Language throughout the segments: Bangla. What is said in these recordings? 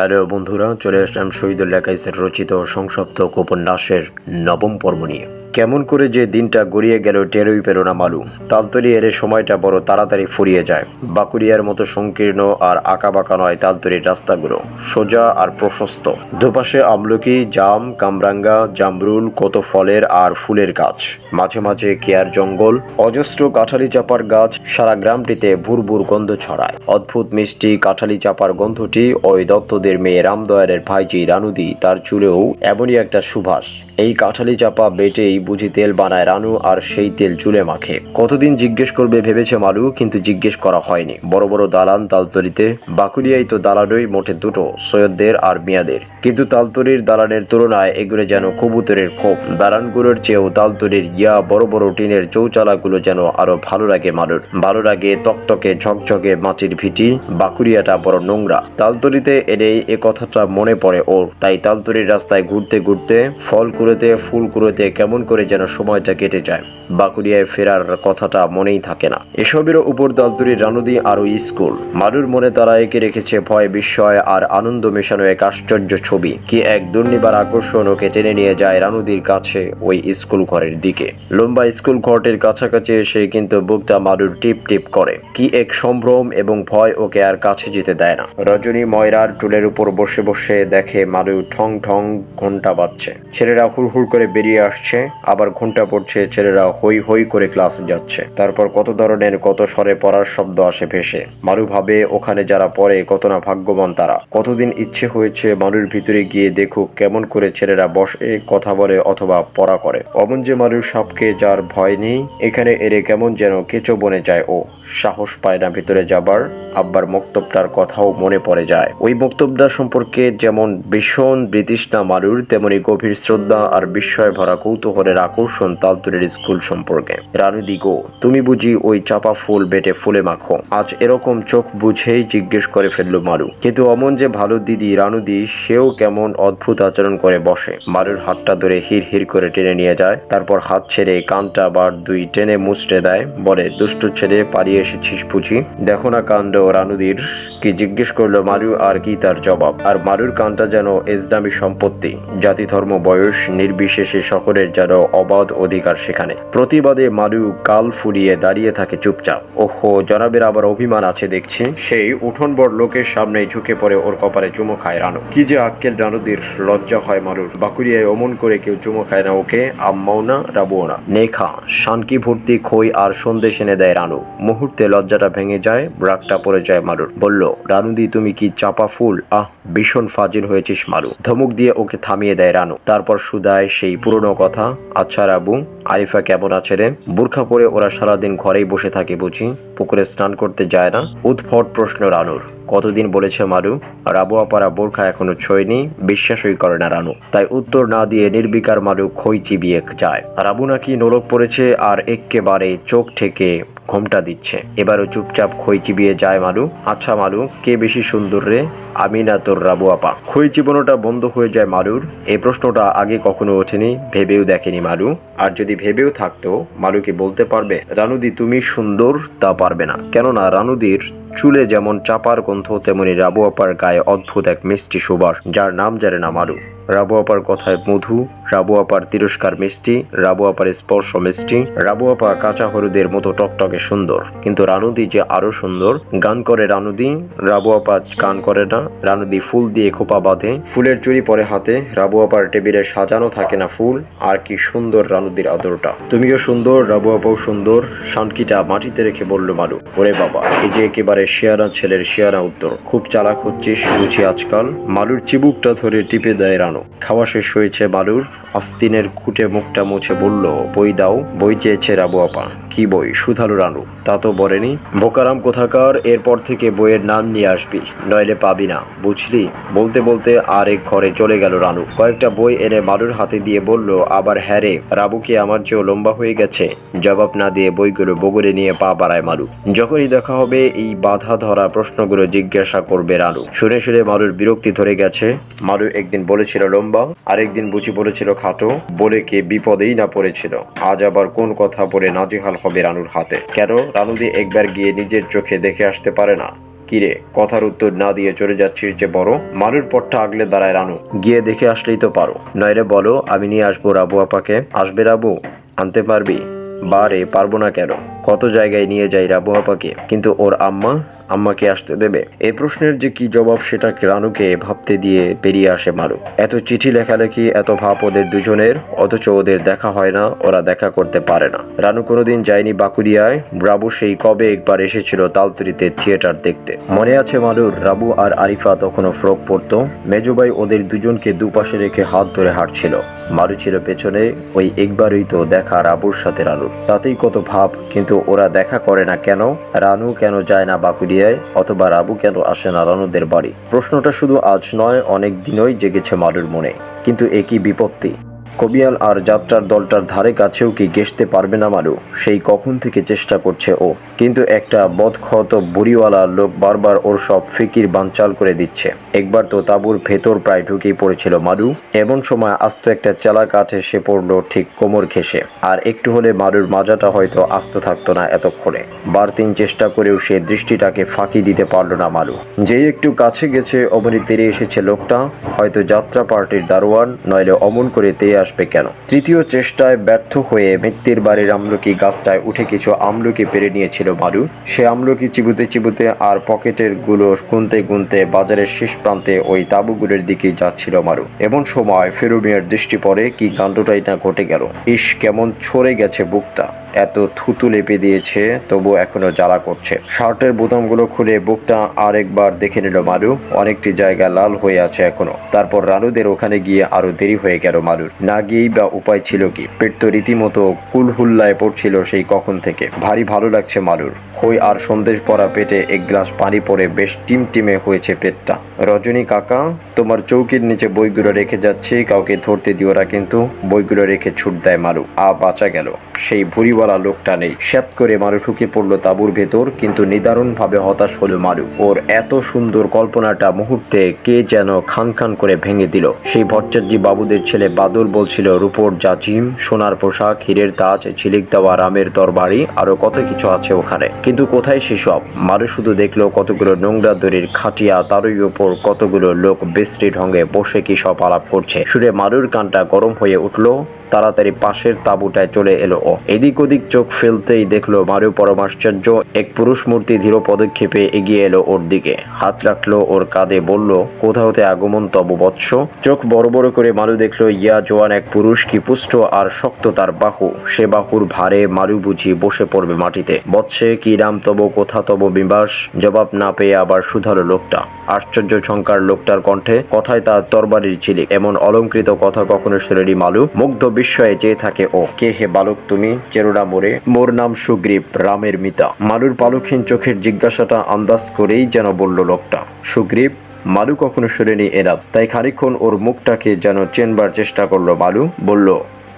হ্যালো বন্ধুরা চলে আসলাম শহীদুল্লাহ কাইসের রচিত সংসপ্ত উপন্যাসের নবম পর্ব নিয়ে। কেমন করে যে দিনটা গড়িয়ে গেল টেরই পেল না মালু তালতলি এলে সময়টা বড় তাড়াতাড়ি ফুরিয়ে যায়। বাকুরিয়ার মতো সংকীর্ণ আর আঁকাবাঁকা নয় তালতলির রাস্তাগুলো। সোজা আর প্রশস্ত। দুপাশে আমলকি, জাম, কামরাঙ্গা, জামরুল, কত ফলের আর ফুলের গাছ। মাঝে মাঝে কেয়ার জঙ্গল, অজস্র কাঁঠালি চাপার গাছ, সারা গ্রামটিতে ভুর ভুর গন্ধ ছড়ায়। অদ্ভুত মিষ্টি কাঁঠালি চাপার গন্ধটি ওই দত্তদের মেয়ে রামদয়ারের ভাইজি রানুদি তার চুলেও এমনই একটা সুভাষ এই কাঁঠালি চাপা বেটেই বুঝি তেল বানায় রানু আর সেই তেল চুলে মাখে। কতদিন জিজ্ঞেস করবে ভেবেছে মালু, কিন্তু জিজ্ঞেস করা হয়নি। বড় বড় দালান তালতলিতে বাকুড়িয়াই তো দালানই মোটে দুটো, সৈয়দদের আর মিয়াদের। কিন্তু তালতলির দালানের তুলনায় এগুলো যেন কবুতরের খোপ। দালানগুলোর চেয়েও তালতলির ইয়া বড় বড় টিনের চৌচালাগুলো যেন আরও ভালো লাগে মালুর। ভালো লাগে তকতকে ঝকঝকে মাটির ভিটি বাকুড়িয়াটা বড় নোংরা। তালতলিতে এলেই এ কথাটা মনে পড়ে ওর। তাই তালতলির রাস্তায় ঘুরতে ঘুরতে, ফল কুড়োতে, ফুল কুড়োতে কেমন করে যেন সময়টা কেটে যায়। বাকুড়িয়ায় ফেরার কথাটা মনেই থাকে না। এসবেরও উপর তালতলির রানুদি আরও স্কুল। মারুর মনে তারা এঁকে রেখেছে ভয়, বিস্ময় আর আনন্দ মেশানো এক আশ্চর্য ছবি। কি এক দুর্নিবার আকর্ষণ ওকে টেনে নিয়ে যায় রানুদির কাছে ওই স্কুল ঘরের দিকে। লম্বা স্কুল ঘরটির কাছাকাছি এসে কিন্তু বুকটা মারুর টিপ টিপ করে। কি এক সম্ভ্রম এবং ভয় ওকে আর কাছে যেতে দেয় না। রজনী ময়রার টুলের উপর বসে বসে দেখে মারু ঠং ঠং ঘণ্টা বাজছে। ছেলেরা হুড় হুড় করে বেরিয়ে আসছে। আবার ঘণ্টা পড়ছে, ছেলেরা হই হই করে ক্লাসে যাচ্ছে। তারপর কত ধরনের, কত স্বরে পড়ার শব্দ আসে ভেসে। মারু ভাবে ওখানে যারা পড়ে, কত না ভাগ্যবান তারা। কতদিন ইচ্ছে হয়েছে মারুর ভিতরে গিয়ে দেখুক কেমন করে ছেলেরা বসে, কথা বলে অথবা পড়া করে। অমন যে মারুর সাপকে যার ভয় নেই, এখানে এরে কেমন যেন কেঁচো বনে যায় ও। সাহস পায় না ভিতরে যাবার, আব্বার মক্তবটার কথাও মনে পড়ে যায়। ওই বক্তব্যটা সম্পর্কে যেমন ভীষণ ব্রিটিশনা মারুর, তেমনি গভীর শ্রদ্ধা আর বিস্ময় ভরা কৌতূহলের আকর্ষণ তালতুরের স্কুল সম্পর্কে। রানুদি গো তুমি বুঝি ওই চাপা ফুল বেটে ফুলে মাখো। আজ এরকম চোখ বুঝেই জিজ্ঞেস করে ফেলল মারু। কিন্তু অমন যে ভালো দিদি রানুদি সেও কেমন অদ্ভুত আচরণ করে বসে। মারুর হাতটা ধরে হির হির করে টেনে নিয়ে যায়, তারপর হাত ছেড়ে কানটা বার দুই টেনে মুচড়ে দেয়, বলে, দুষ্ট ছেড়ে পালিয়ে এসেছিস বুঝি? দেখো না কাণ্ড রানুদির কি জিজ্ঞেস করল মারু, আর কি তার জবাব? আর মারুর কানটা যেন ইসলামী সম্পত্তি। জাতি ধর্ম বয়স, নির্বিশেষে সকলের যেন অবাধ অধিকার সেখানে। প্রতিবাদে মারু কাল ফুরিয়ে দাঁড়িয়ে থাকে চুপচাপ। ওহো, জনাবের আবার অভিমান আছে দেখছি। সেই উঠোন বড় লোকের সামনে ঝুঁকে পড়ে ওর কপালে চুমো খায় রানু। কি যে আক্কেল রানুদির লজ্জা হয় মারুর। বাকুরিয়ায় অমন করে কেউ চুমো খায় না ওকে, আম্মাও না, রাবুও না। নেখা, শানকি ভর্তি খই আর সন্দেশ এনে দেয় রানু। মুহূর্তে লজ্জাটা ভেঙে যায় রাগটা পড়ে যায় মারুর। বলল, রানুদি, তুমি কি চাপা ফুল? আহ, ভীষণ ফাজিল হয়েছিস মারু। ধমুক দিয়ে ওকে থামিয়ে দেয় রানু। তারপর সুদায় সেই পুরনো কথা আচ্ছা রাবু, আরিফা কেমন আছে রে? বোরখা পরে ওরা সারাদিন ঘরেই বসে থাকে বুঝি। পুকুরে স্নান করতে যায় না? উদ্ভট প্রশ্ন রানুর। কতদিন বলেছে মারু? রাবু আপারা বোরখা এখনও ছয়নি, বিশ্বাসই করে না রানু। তাই উত্তর না দিয়ে নির্বিকার মারু খই চিবিয়ে যায়। রাবু নাকি নোলক পড়েছে আর এক্কেবারে চোখ থেকে ঘোমটা দিচ্ছে। এবারও চুপচাপ খই চিবিয়ে যায় মালু। আচ্ছা মালু, কে বেশি সুন্দর রে? আমি না তোর রাবু আপা? খই চিবানোটা বন্ধ হয়ে যায় মালুর। এই প্রশ্নটা আগে কখনো ওঠেনি, ভেবেও দেখেনি মালু। আর যদি ভেবেও থাকতো, মালুকে বলতে পারবে, রানুদি, তুমি সুন্দর তা পারবে না। কেননা রানুদির চুলে যেমন চাপার গন্ধ, তেমনি রাবু আপার গায়ে অদ্ভুত এক মিষ্টি সুবাস, যার নাম জানে না মারু রাবু আপার কথায় মধু রাবু আপার তিরস্কার মিষ্টি রাবু আপার স্পর্শ মিষ্টি রাবু আপা কাঁচা হলুদের মতো টকটকে সুন্দর। কিন্তু রানুদি যে আরও সুন্দর, গান করে রানুদি রাবু আপা গান করে না, রানুদি ফুল দিয়ে খোপা বাঁধে, ফুলের চুরি পরে হাতে রাবু আপার টেবিলে সাজানো থাকে না ফুল, আর কি সুন্দর রানুদির আদরটা। তুমিও সুন্দর রাবু আপাও সুন্দর শানকিটা মাটিতে রেখে বলল মালু, ওরে বাবা, এই যে একেবারে শিয়ারা ছেলের শিয়ারা উত্তর। খুব চালাক হচ্ছিস, বুঝি আজকাল? মালুর চিবুকটা ধরে টিপে দেয় রানু। খাওয়া শেষ হয়েছে বালুর। অস্তিনের খুঁটে মুখটা মুছে বলল, বই দাও, বই চেয়েছে রাবু আপা। কি বই? সুধালু রানু। তা তো বলেনি। বোকারাম কোথাকার? এরপর থেকে বইয়ের নাম নিয়ে আসবি। নইলে পাবি না। বুঝলি? বলতে বলতে আর এক ঘরে চলে গেল রানু। কয়েকটা বই এনে মালুর হাতে দিয়ে বলল, আবার হ্যাঁ রে রাবু কি আমার চেয়েও লম্বা হয়ে গেছে। জবাব না দিয়ে বইগুলো বগলে নিয়ে পা বাড়ায় মারু যখনই দেখা হবে, এই বাধা ধরা প্রশ্নগুলো জিজ্ঞাসা করবে রানু। শুনে শুনে মারুর বিরক্তি ধরে গেছে। মারু একদিন বলেছিল লম্বা, আরেকদিন বুঝি বলেছিল খাটো। বলে কে বিপদেই না পড়েছিল। আজ আবার কোন কথা বলে নাজেহাল হবে রানুর হাতে। কেন? রানুদি একবার গিয়ে নিজের চোখে দেখে আসতে পারে না। কিরে, কথার উত্তর না দিয়ে চলে যাচ্ছিস যে বড়? মারুর পটটা আগলে দাঁড়ায় রানু। গিয়ে দেখে আসলেই তো পারো। নয়রে বলো, আমি নিয়ে আসব রাবু আপাকে। আসবে রাবু? আনতে পারবি? বারে পারব না কেন? কত জায়গায় নিয়ে যাই রাবু আপাকে? কিন্তু ওর আম্মা আম্মাকে আসতে দেবে। এ প্রশ্নের যে কি জবাব সেটা রানুকে ভাবতে দিয়ে বেরিয়ে আসে মারু। এত চিঠি লেখালেখি, এত ভাব ওদের দুজনের, অথচ ওদের দেখা হয় না, ওরা দেখা করতে পারে না। রানু কোনোদিন যায়নি বাকুড়িয়ায়। রাবু সেই কবে একবার এসেছিল তালতরিতে থিয়েটার দেখতে। মনে আছে মারুর, রাবু আর আরিফা তখনও ফ্রক পরতো। মেজুবাই ওদের দুজনকে দুপাশে রেখে হাত ধরে হাঁটছিল। মারু ছিল পেছনে ওই একবারই তো দেখা রাবুর সাথে রানুর। তাতেই কত ভাব, কিন্তু ওরা দেখা করে না কেন? রানু কেন যায় না বাকুড়িয়ায়, অথবা রাবু কেন আসে না রানুদের বাড়ি? প্রশ্নটা শুধু আজ নয়, অনেক দিনই জেগেছে মারুর মনে, কিন্তু একই বিপত্তি? কবিয়াল আর যাত্রার দলটার ধারে কাছেও কি ঘেসতে পারবে না মারু? সেই কখন থেকে চেষ্টা করছে ও। কিন্তু একটা বদখত বুড়িওয়ালা লোক বারবার ওর সব ফিকির বানচাল করে দিচ্ছে। একবার তো তাঁবুর ভেতর প্রায় ঢুকেই পড়েছিল মারু। এমন সময় আস্ত একটা চেলা কাঠে সে পড়ল ঠিক কোমর ঘেসে আর একটু হলে মারুর মাজাটা হয়তো আস্ত থাকতো না এতক্ষণে। বার তিন চেষ্টা করেও সে দৃষ্টিটাকে ফাঁকি দিতে পারল না মারু। যেই একটু কাছে গেছে অমনি তেরে এসেছে লোকটা। হয়তো যাত্রা পার্টির দারোয়ান, নইলে অমন করে তেরে আসবে কেন? তৃতীয় চেষ্টায় ব্যর্থ হয়ে মৃত্যুর বাড়ির আমলকি গাছটায় উঠে কিছু আমলকি পেরে নিয়েছিল মারু সে আমলকি চিবুতে চিবুতে আর পকেটেরগুলো গুনতে গুনতে বাজারের শেষ প্রান্তে ওই তাঁবুগুলোর দিকে যাচ্ছিল মারু। এমন সময় ফেরুমিয়ার দৃষ্টি পড়ে, কি কাণ্ডটাই না ঘটে গেল। ইস, কেমন ছড়ে গেছে বুকটা। এত থুতু লেপে দিয়েছে তবু এখনও জ্বালা করছে। শার্টের বোতামগুলো খুলে বুকটা আরেকবার দেখে নিল মারু। অনেকটি জায়গা লাল হয়ে আছে এখনও। তারপর রানুদের ওখানে গিয়ে আরও দেরি হয়ে গেল মারুর। না গিয়েই বা উপায় ছিল কি? পেট তো রীতিমতো কুলহুল্লায় পড়ছিল সেই কখন থেকে। ভারী ভালো লাগছে মারুর। খই আর সন্দেশ ভরা পেটে এক গ্লাস পানি পরে বেশ টিমটিমে হয়েছে পেটটা। রজনী কাকা, তোমার চৌকির নিচে বইগুলো রেখে যাচ্ছি, কাউকে ধরতে দিও না কিন্তু। বইগুলো রেখে ছুট দেয় মারু। আ, বাঁচা গেল। সেই ভুড়িওয়ালা লোকটা নেই। শ্যাত করে মারু ঢুকে পড়ল তাঁবুর ভেতর, কিন্তু নিদারুণভাবে হতাশ হলো মারু। ওর এত সুন্দর কল্পনাটা মুহূর্তে কে যেন খান খান করে ভেঙে দিল। সেই ভট্টাচার্যি বাবুদের ছেলে বাদল বলছিল, রূপোর জাজিম সোনার পোশাক, হীরের তাজ, ঝিলিক দেওয়া রামের তরবারি আরও কত কিছু আছে ওখানে? কিন্তু কোথায় সেসব মানুষ শুধু দেখল কতগুলো নোংরা দড়ির খাটিয়া, তারই উপর কতগুলো লোক বিশ্রী ঢঙ্গে বসে কি সব আলাপ করছে। সুরে মারুর কানটা গরম হয়ে উঠল। তাড়াতাড়ি পাশের তাঁবুটায় চলে এলো ও। এদিক ওদিক চোখ ফেলতেই দেখল মারু পরমাশ্চর্য এক পুরুষ মূর্তি ধীর পদক্ষেপে এগিয়ে এলো ওর দিকে। হাত রাখল ওর কাঁধে, বলল কোথা হতে আগমন তব বৎস? চোখ বড় বড় করে মারু দেখল, ইয়া জোয়ান এক পুরুষ কি পুষ্ট আর শক্ত তার বাহু। সে বাহুর ভারে মারু বুঝি বসে পড়বে মাটিতে। বৎসে কি রাম তব, কোথা তব বিবাস? জবাব না পেয়ে আবার শুধালো লোকটা। আশ্চর্য ঝঙ্কার লোকটার কণ্ঠে, কথায় তার তরবারির ছিলি এমন অলঙ্কৃত কথা কখনো শুনেনি মালু। মুগ্ধ বিস্ময়ে চেয়ে থাকে, ও, কে হে বালক তুমি? চেরোডা মোরে মোর নাম সুগ্রীব, রামের মিতা। মালুর পালকহীন চোখের জিজ্ঞাসাটা আন্দাজ করেই যেন বলল লোকটা, সুগ্রীব মালু কখনো শুনেনি এরা তাই খানিক্ষণ ওর মুখটাকে যেন চেনবার চেষ্টা করল মালু বলল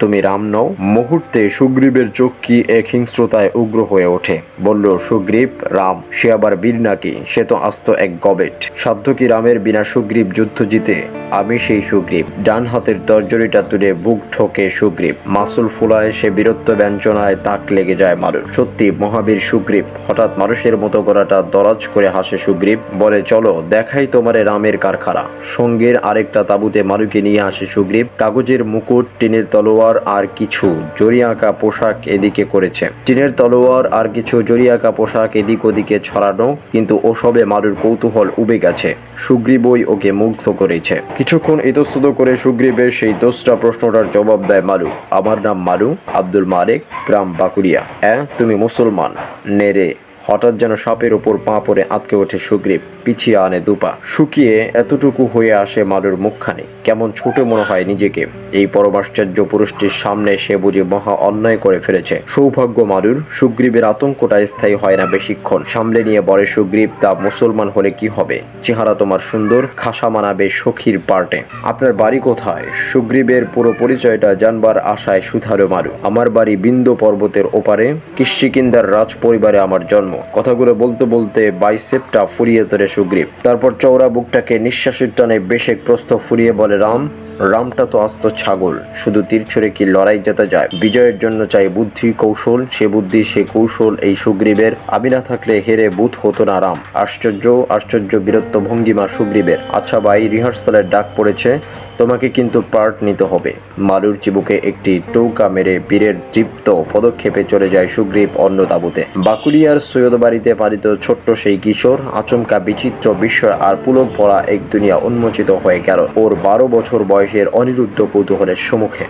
তুমি রাম নও। মুহূর্তে সুগ্রীবের কি এক হিংস্রতায় উগ্র হয়ে ওঠে। বলল, সুগ্রীব, রাম, সে আবার বীর নাকি? সে তো আস্ত এক গবেট। সাধ্য কি রামের বিনা সুগ্রীব যুদ্ধ জিতে? আমি সেই সুগ্রীব। ডান হাতের তর্জরিটা তুলে বুক ঠোকে সুগ্রীব। মাসুল ফুলায় সে বীরত্ব ব্যঞ্জনায় তাক লেগে যায় মারুর সত্যি, মহাবীর সুগ্রীব, হঠাৎ মানুষের মতো করাটা দরাজ করে হাসে সুগ্রীব। বলে, চলো, দেখাই তোমারে রামের কারখানা। সঙ্গের আরেকটা তাঁবুতে মারুকে নিয়ে আসে সুগ্রীব। কাগজের মুকুট, টিনের তলোয়ার আর কিছু জরি আঁকা পোশাক এদিকে করেছে। টিনের তলোয়ার আর কিছু জরি আঁকা পোশাক এদিক ওদিকে ছড়ানো, কিন্তু ওসবে মারুর কৌতূহল উবে গেছে। সুগ্রীবই ওকে মুগ্ধ করেছে। কিছুক্ষণ ইতস্তত করে সুগ্রীবের সেই দোষটা প্রশ্নটার জবাব দেয় মারু আমার নাম মারু আব্দুল মারেক গ্রাম বাকুড়িয়া। হ্যাঁ তুমি মুসলমান? নেরে হঠাৎ যেন সাপের ওপর পা পড়ে আটকে ওঠে সুগ্রীব, পিছিয়ে আনে দুপা। শুকিয়ে এতটুকু হয়ে আসে মারুর মুখখানি। কেমন ছোট মনে হয় নিজেকে। এই পরমাশ্চর্য পুরুষটির সামনে সে বুঝি মহা অন্যায় করে ফেলেছে। সৌভাগ্য মারুর, সুগ্রীবের আতঙ্কটা স্থায়ী হয় না বেশিক্ষণ। সামলে নিয়ে বলে, সুগ্রীব, তা মুসলমান হলে কি হবে? চেহারা তোমার সুন্দর, খাসা মানাবে সখীর পার্টে। আপনার বাড়ি কোথায়? সুগ্রীবের পুরো পরিচয়টা জানবার আশায় সুধারো মারু। আমার বাড়ি বিন্দু পর্বতের ওপারে কিস্কিন্দার রাজ পরিবারে আমার জন্ম। কথাগুলো বলতে বলতে বাইসেপটা ফুরিয়ে ধরে সুগ্রীব। তারপর চৌরা বুকটাকে নিঃশ্বাসের টানে বেশেক প্রস্থ ফুরিয়ে বলে, রাম রামটা তো আস্ত ছাগল, শুধু তীর ছুঁড়ে কি লড়াই জেতা যায়? বিজয়ের জন্য চাই বুদ্ধি, কৌশল, সে বুদ্ধি, সে কৌশল, এই সুগ্রীবের। আমি না থাকলে হেরে বুথ হতো না রাম। আশ্চর্য আশ্চর্য বীরত্ব ভঙ্গিমা সুগ্রীবের। আচ্ছা ভাই, রিহার্সালের ডাক পড়েছে, তোমাকে কিন্তু পার্ট নিতে হবে। মালুর চিবুকে একটি টৌকা মেরে বীরের তৃপ্ত পদক্ষেপে চলে যায় সুগ্রীব অন্য তাঁবুতে। বাকুলিয়ার সৈয়দ বাড়িতে পালিত ছোট্ট সেই কিশোর, আচমকা বিচিত্র বিস্ময় আর পুলক ভরা এক দুনিয়া উন্মোচিত হয়ে গেল। ওর বারো বছর বয়সের অনিরুদ্ধ কৌতূহলের সম্মুখে।